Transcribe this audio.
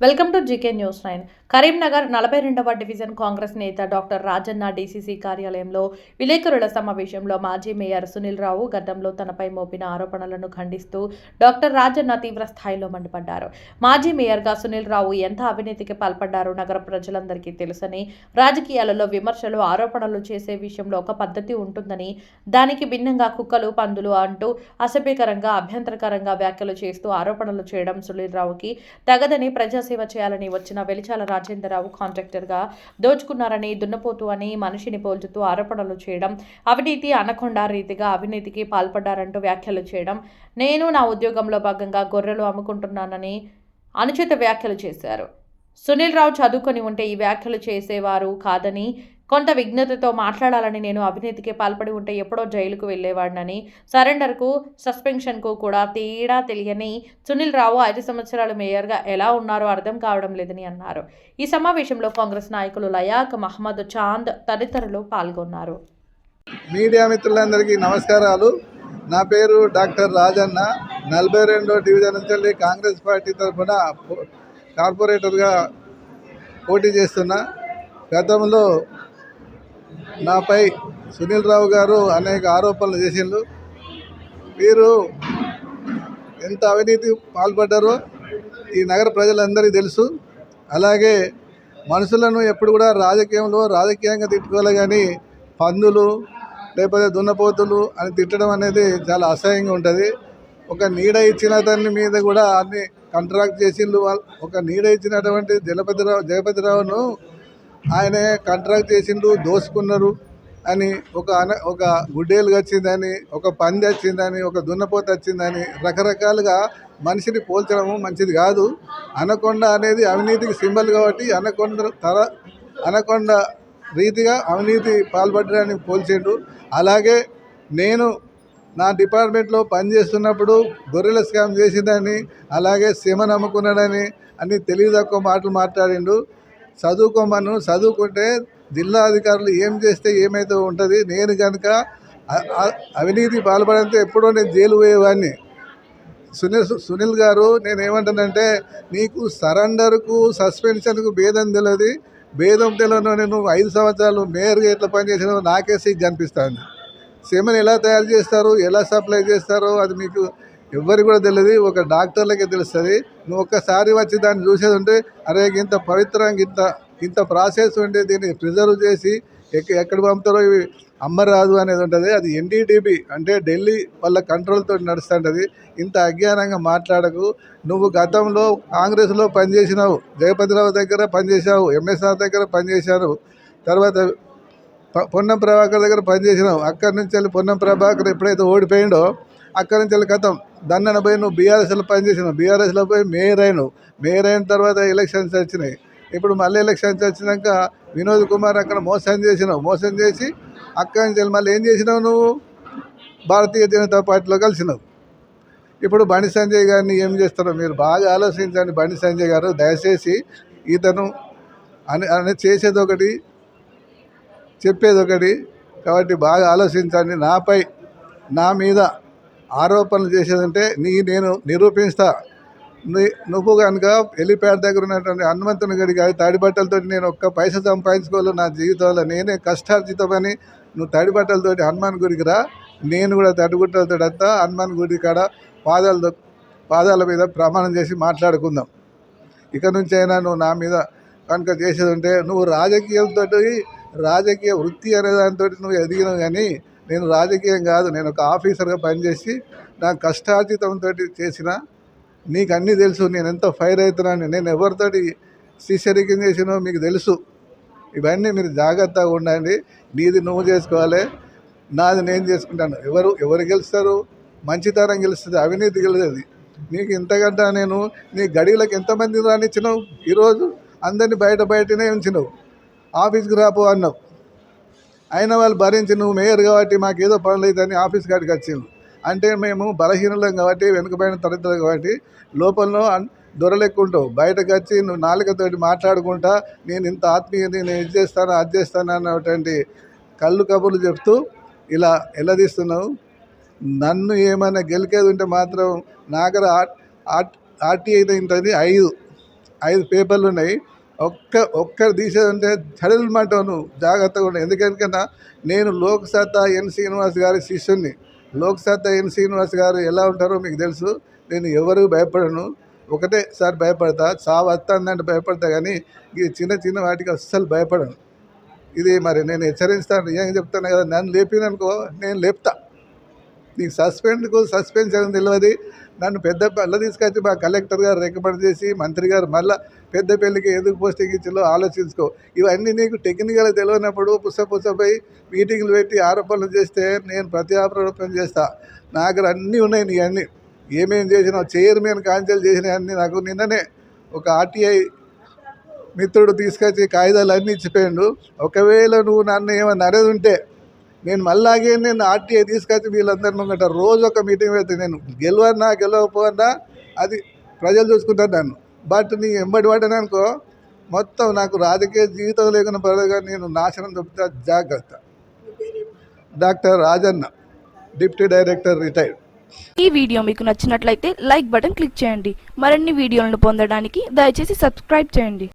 welcome to GK news nine Karimnagar నలభై రెండవ division Congress నేత డాక్టర్ రాజన్న డీసీసీ కార్యాలయంలో విలేకరుల సమావేశంలో మాజీ మేయర్ సునీల్ రావు గతంలో తనపై మోపిన ఆరోపణలను ఖండిస్తూ డాక్టర్ రాజన్న తీవ్ర స్థాయిలో మండిపడ్డారు. మాజీ మేయర్గా సునీల్ రావు ఎంత అవినీతికి పాల్పడ్డారో నగర ప్రజలందరికీ తెలుసని రాజకీయాలలో విమర్శలు ఆరోపణలు చేసే విషయంలో ఒక పద్ధతి ఉంటుందని దానికి భిన్నంగా కుక్కలు పందులు అంటూ అసభ్యకరంగా అభ్యంతరకరంగా వ్యాఖ్యలు చేస్తూ ఆరోపణలు చేయడం సునీల్ రావుకి తగదని ప్రజాసేవ చేయాలని వచ్చిన వెలిచాల రాజేంద్రరావు కాంట్రాక్టర్గా దోచుకున్నారని దున్నపోతు అని మనిషిని పోల్చుతూ ఆరోపణలు చేయడం అవినీతి అనకొండ రీతిగా అవినీతికి పాల్పడ్డారంటూ వ్యాఖ్యలు చేయడం నేను నా ఉద్యోగంలో భాగంగా గొర్రెలు అమ్ముకుంటున్నానని అనుచిత వ్యాఖ్యలు చేశారు. సునీల్ రావు చదువుకొని ఉంటే ఈ వ్యాఖ్యలు చేసేవారు కాదని కొంత విఘ్నతతో మాట్లాడాలని నేను అవినీతికి పాల్పడి ఉంటే ఎప్పుడో జైలుకు వెళ్ళేవాడినని సరెండర్కు సస్పెన్షన్కు కూడా తేడా తెలియని సునీల్ రావు ఐదు సంవత్సరాలు మేయర్గా ఎలా ఉన్నారో అర్థం కావడం లేదని అన్నారు. ఈ సమావేశంలో కాంగ్రెస్ నాయకులు లయాక్ మహమ్మద్ చాంద్ తదితరులు పాల్గొన్నారు. మీడియా మిత్రులందరికీ నమస్కారాలు. నా పేరు డాక్టర్ రాజన్న. నలభై రెండో డివిజన్ నుంచి కాంగ్రెస్ పార్టీ తరఫున కార్పొరేటర్గా పోటీ చేస్తున్నా. గతంలో నాపై సునీల్ రావు గారు అనేక ఆరోపణలు చేసిండ్రు. మీరు ఎంత అవినీతి పాల్పడ్డారో ఈ నగర ప్రజలందరికీ తెలుసు. అలాగే మనుషులను ఎప్పుడు కూడా రాజకీయంలో రాజకీయంగా తిట్టుకోవాలి కానీ పందులు లేకపోతే దున్నపోతులు అని తిట్టడం అనేది చాలా అసహ్యంగా ఉంటుంది. ఒక నీడ ఇచ్చిన దాని మీద కూడా అన్ని కాంట్రాక్ట్ చేసిండు ఒక నీడ ఇచ్చినటువంటి జలపతిరావు జగపతిరావును ఆయనే కాంట్రాక్ట్ చేసిండు దోసుకున్నారు అని ఒక అన ఒక గుడ్డేలు వచ్చిందని ఒక పంది వచ్చిందని ఒక దున్నపోత వచ్చిందని రకరకాలుగా మనిషిని పోల్చడము మంచిది కాదు. అనకొండ అనేది అవినీతికి సింబల్ కాబట్టి అనకొండ తర అనకొండ రీతిగా అవినీతి పాల్పడ్డాన్ని పోల్చిండు. అలాగే నేను నా డిపార్ట్మెంట్లో పనిచేస్తున్నప్పుడు గొర్రెల స్కామ్ చేసిందని అలాగే సీమ నమ్ముకున్నాడని అన్ని తెలివి తక్కువ మాటలు మాట్లాడిండు. చదువుకోమను చదువుకుంటే జిల్లా అధికారులు ఏం చేస్తే ఏమైతే ఉంటుంది నేను కనుక అవినీతి పాల్పడంతో ఎప్పుడో నేను జైలు పోయేవాడిని. సునీల్ సునీల్ గారు నేను ఏమంటానంటే నీకు సరెండర్కు సస్పెన్షన్కు భేదం తెలియదు భేదం తెలియని నేను ఐదు సంవత్సరాలు మేయర్గా ఎట్లా పనిచేసినావు నాకే సిగ్గు కనిపిస్తుంది. సెమెన్ ఎలా తయారు చేస్తారు ఎలా సప్లై చేస్తారో అది మీకు ఎవరికి కూడా తెలియదు ఒక డాక్టర్లకే తెలుస్తుంది. నువ్వు ఒక్కసారి వచ్చి దాన్ని చూసేది ఉంటే అరే ఇంత పవిత్రంగా ఇంత ఇంత ప్రాసెస్ ఉంటే దీన్ని ప్రిజర్వ్ చేసి ఎక్క ఎక్కడ పంపుతారో ఇవి అమ్మరాదు అనేది ఉంటుంది. అది ఎన్డీటీబీ అంటే ఢిల్లీ వాళ్ళ కంట్రోల్తో నడుస్తుంటుంది. ఇంత అజ్ఞానంగా మాట్లాడకు. నువ్వు గతంలో కాంగ్రెస్లో పనిచేసినావు జయపతిరావు దగ్గర పనిచేసావు ఎంఎస్ఆర్ దగ్గర పనిచేశారు. తర్వాత పొన్నం ప్రభాకర్ దగ్గర పనిచేసినావు. అక్కడి నుంచి వెళ్ళి పొన్నం ప్రభాకర్ ఎప్పుడైతే ఓడిపోయిండో అక్కడి నుంచి వెళ్ళి గతం దన్నన పోయి నువ్వు బీఆర్ఎస్లో పనిచేసినావు బీఆర్ఎస్లో పోయి మేయర్ అయినావు. మేయర్ అయిన తర్వాత ఎలక్షన్స్ వచ్చినాయి. ఇప్పుడు మళ్ళీ ఎలక్షన్స్ వచ్చినాక వినోద్ కుమార్ అక్కడ మోసం చేసినావు. మోసం చేసి అక్కడి నుంచి వెళ్ళి మళ్ళీ ఏం చేసినావు నువ్వు? భారతీయ జనతా పార్టీలో కలిసినావు. ఇప్పుడు బండి సంజయ్ గారిని ఏం చేస్తారో మీరు బాగా ఆలోచించండి బండి సంజయ్ గారు. దయచేసి ఇతను అని అని చేసేది ఒకటి చెప్పేది ఒకటి. కాబట్టి బాగా ఆలోచించండి. నాపై నా మీద ఆరోపణలు చేసేదంటే నీ నేను నిరూపిస్తా. నువ్వు కనుక ఎలిప్యాడ్ దగ్గర ఉన్నటువంటి హనుమంతుని గడికి తడి బట్టలతో నేను ఒక్క పైస సంపాదించుకోవాలి నా జీవితంలో నేనే కష్టార్జితమని నువ్వు తడి బట్టలతోటి హనుమాన్ గుడికి రా. నేను కూడా తడిగుట్టలతో అంతా హనుమాన్ గుడి కాడ పాదాలతో పాదాల మీద ప్రమాణం చేసి మాట్లాడుకుందాం. ఇక నుంచి అయినా నువ్వు నా మీద కనుక చేసేది ఉంటే నువ్వు రాజకీయంతో రాజకీయ వృత్తి అనే దానితోటి నువ్వు ఎదిగినావు కానీ నేను రాజకీయం కాదు నేను ఒక ఆఫీసర్గా పనిచేసి నా కష్టార్జితంతో చేసిన నీకు అన్నీ తెలుసు నేను ఎంత ఫైర్ అవుతున్నాను నేను ఎవరితోటి శిష్యరికం చేసినో మీకు తెలుసు. ఇవన్నీ మీరు జాగ్రత్తగా ఉండండి నీది నువ్వు చేసుకోవాలి నాది నేను చేసుకుంటాను. ఎవరు ఎవరు గెలుస్తారు? మంచితనం గెలుస్తుంది అవినీతి గెలుస్తుంది. నీకు ఇంతకంటే నేను నీ గడిలకు ఎంతమంది రానిచ్చినావు? ఈరోజు అందరినీ బయట బయటనే ఉంచినావు. ఆఫీస్కి రాపో అన్నావు. అయిన వాళ్ళు భరించి నువ్వు మేయర్ కాబట్టి మాకు ఏదో పనులు అవుతుందని ఆఫీస్ కాడికి వచ్చింది అంటే మేము బలహీనులం కాబట్టి వెనుకబడిన తరగతులు కాబట్టి లోపల దొరలెక్కుంటావు. బయటకు వచ్చి నువ్వు నాలుకతోటి మాట్లాడుకుంటా నేను ఇంత ఆత్మీయని నేను ఇది చేస్తాను అది చేస్తాను అన్నటువంటి కళ్ళు కబుర్లు చెప్తూ ఇలా ఎల్లదీస్తున్నావు నన్ను ఏమైనా గెలికేది ఉంటే మాత్రం నాగర ఆర్టీఐ ఉంటుంది ఐదు ఐదు పేపర్లు ఉన్నాయి. ఒక్క ఒక్కరు తీసేదంటే చడలమంటాను జాగ్రత్తగా ఉండే ఎందుకంటే నేను లోక్సత్తా ఎన్ శ్రీనివాస్ గారి శిష్యుని లోక్సత్తా ఎన్ శ్రీనివాస్ గారు ఎలా ఉంటారో మీకు తెలుసు. నేను ఎవరు భయపడను. ఒకటే సార్ భయపడతా చావు వస్తుందంటే భయపడతా కానీ ఈ చిన్న చిన్న వాటికి అస్సలు భయపడను. ఇది మరి నేను హెచ్చరిస్తాను. ఏం చెప్తాను కదా నన్ను లేపిననుకో నేను లేపుతా. నీకు సస్పెండ్కు సస్పెన్షన్ తెలియదు నన్ను పెద్ద పల్ల తీసుకొచ్చి మా కలెక్టర్ గారు రికమెండ్ చేసి మంత్రి గారు మళ్ళీ పెద్ద పెళ్ళికి ఎందుకు పోస్టింగ్ ఇచ్చిందో ఆలోచించుకో. ఇవన్నీ నీకు టెక్నికల్ తెలియనప్పుడు పుస్త పుస్తపై మీటింగ్లు పెట్టి ఆరోపణలు చేస్తే నేను ప్రతి ఆరోపణ చేస్తా. నా దగ్గర అన్నీ ఉన్నాయి నీ అన్నీ. ఏమేం చేసినావు? చైర్మన్ కాన్సెల్ చేసిన అన్నీ నాకు నిన్ననే ఒక ఆర్టీఐ మిత్రుడు తీసుకొచ్చి కాగితాలు అన్నీ ఇచ్చిపోయాడు. ఒకవేళ నువ్వు నన్ను ఏమన్నా అనేది ఉంటే నేను మళ్ళాగే నేను ఆర్టీఐ తీసుకొచ్చి వీళ్ళందరి ముంగట రోజు ఒక మీటింగ్ పెడితే నేను గెలవన్నా గెలవకపోన్నా అది ప్రజలు చూసుకుంటారు నన్ను. బట్ నీ ఎంబడి పడ్డాను అనుకో మొత్తం నాకు రాజకీయ జీవితం లేకుండా పడగా నేను నాశనం చెప్తా జాగ్రత్త. Doctor Rajanna deputy director retired ఈ వీడియో మీకు నచ్చినట్లయితే లైక్ బటన్ క్లిక్ చేయండి. మరిన్ని వీడియోలను పొందడానికి దయచేసి సబ్స్క్రైబ్ చేయండి.